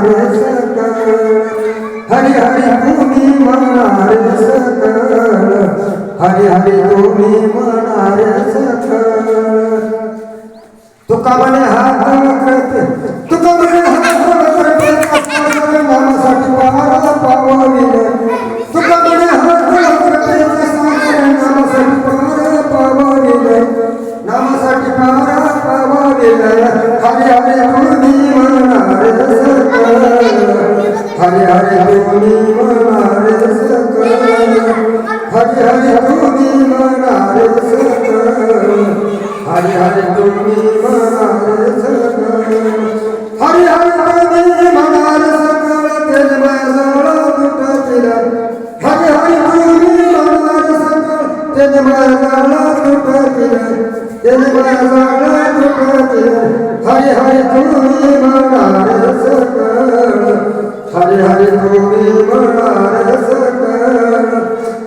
म्हणणारे सकळ हरी हरी तुम्ही म्हणणारे सकळ हरी हरी तुम्ही म्हणणारे सकळ तुका म्हणे हात करते तुका म्हणे नामासाठी तुका म्हणे हात करते नामासाठी पारा नामासाठी हरी हरी तुम्ही म्हणणारे सकळ हरी हरी तुम्ही म्हणणारे सकळ हरी हरी तुम्ही म्हणाल सकळ हरी हरी तुम्ही म्हणाल सकळ तेज माझा तुटतील हरी हरी तुम्ही म्हणाल सकळ तेज माझा तुटतील तेज माझा तुटतील हरी हरी तुम्ही म्हणाल सकळ हरी हरी तुम्ही म्हणाल सकळ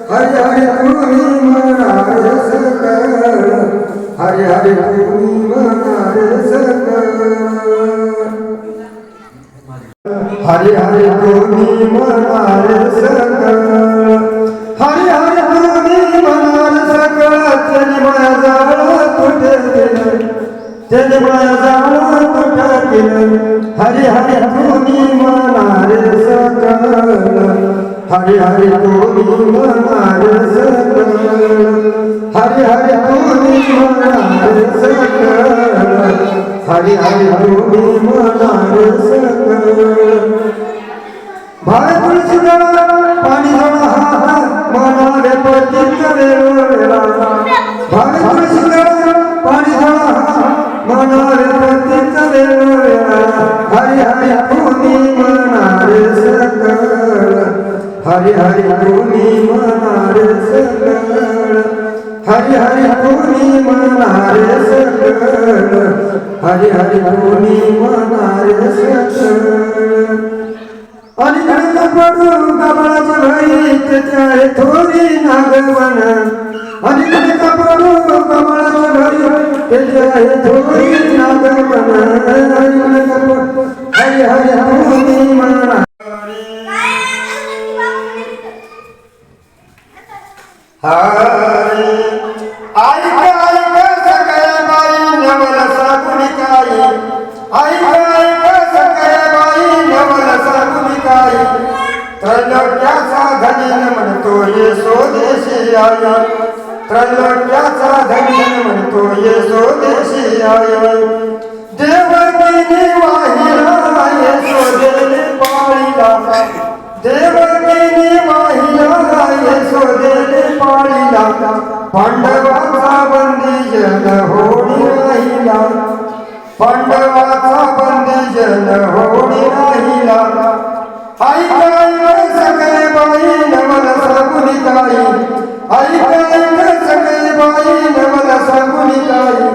हरी हरी तुम्ही म्हणाल सकळ हरी हरी तुम्ही म्हणाल सकळ हरी हरी तुम्ही म्हणाल सकळ हरी हरी तुम्ही म्हणाल सकळ त्याने माझा तुटेल त्याने कुठे तुटेल हरी हरी हरि हरि तुम्ही म्हणाल सकळ हरि हरी तुम्ही म्हणाल सकळ हरी हरी तुम्ही म्हणाल सकळ भाय तुळशीला पाणी झाला हा हा. म्हणाले हरी हरी तुम्ही म्हणाले सकळ हरी हरी तुम्ही म्हणाले सकळ हरी हरी तुम्ही म्हणाले सकळ आणि गणित पडू कमळाच्या घरी त्याच्या थोरी नागवन नागवण आणि गणित पडू कमळाच्या घरी त्याच्या थोरी नागवन नागवण आणि गणित पडू हरी हरी तुम्ही त्रैलोक्याचा धनी म्हणतो ये स्वदेशी आय पांडवाचा बंदी जन होणी राहिला. पांडवाचा बंदी जन होणी राहिला. ऐक ऐक सगळे बाई नवल सगुनी काही ऐक सगळे बाई नवल सगुनी काही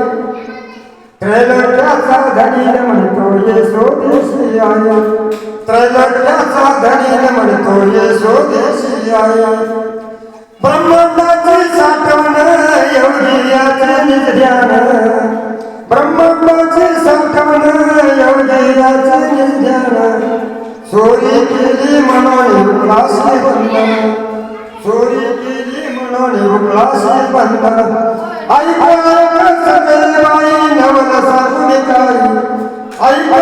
त्रैलोक्याचा धनी म्हणतो ये स्वदेशी आया. त्रैलोक्याचा धनी म्हणतो ये स्वदेशी आया. याचे ध्यान ब्रह्माचे साठवण एवढी ध्यान चोरी केली म्हणून उल्हासी बंधन चोरी केली म्हणून उल्हासी बंधन ऐक सगळे बाई नवल सागुनी काय ऐक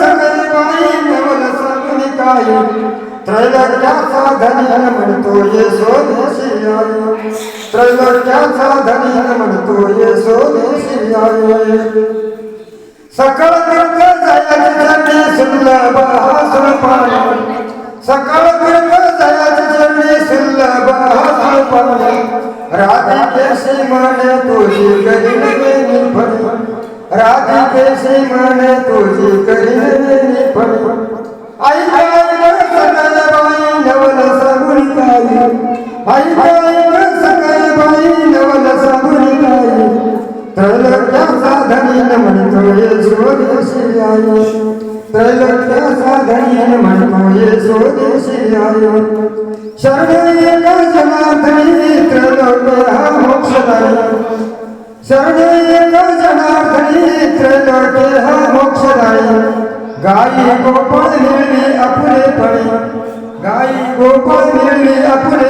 सगळे बाई नवल सागुनी काय त्रैलोक्याचा धनी म्हणतो ये स्वदेशी त्रैलोक्याचा धनी म्हणतो ये स्वदेशी सकळ तीर्थ जयाची सुलभ सुल्लभ हासुर सकळ तीर्थ जयाची सुलभ सुल्लभ हासुर पाणी राधिकेशी म्हणे तुझी करीन निफणी राधिकेशी म्हणे तुझी करीन निफणी आई ऐक ऐक बाई म्हणतो ये स्वदेशी आय ये शरण एक जनार्दनी त्रैलोक्य हा मोक्षदायी शरण एक जनार्दनी त्रैलोक्य हा मोक्षदायी गाई गोपाळ मिळली अपुलेपणे गाई गोपाळ मिळली अपुलेपणे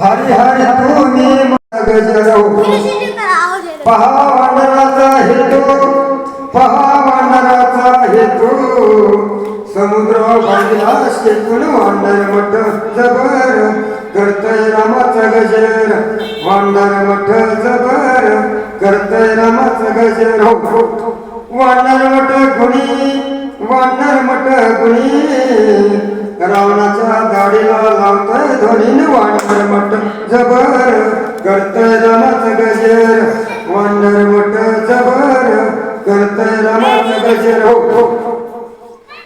हरी हरी तुम्ही गजरो पहा वानराचा हेतू पहा वानराचा हेतू. समुद्र बांधला शेतून वांडर मठ जबर करतय रामाचा गजर. वांडर मठ जबर करतय रामाचा गजर. हो, हो. मठ गुणी वाढणार मट गुणी. रावणाच्या दाढीला लावतय धोनीने वाढणार मट जबर करतय रामाचा गजर. वाढणार मट जबर करतय रामाचा गजर. हो हो.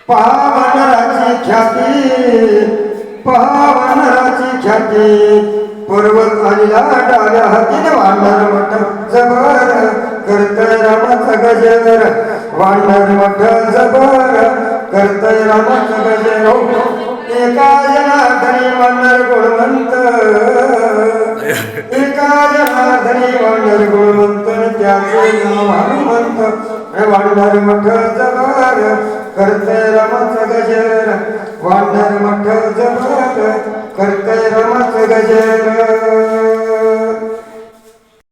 पहा वानराची ख्याती पहा वानराची ख्याती. पर्वत आलीला डाव्या हातीने वाढणार मठ. जबर करतय रामाचा गजर. वाढणार मठ करतय रामाचा गजर हो एका धनी वानर गुणवंत. एका धनी वानर गुणवंत. त्याचे नाव हनुमंत. वाढणार मठ जवार. करतय रामाचं गजर वाढणार मठ जबर करतय रामाचा गजर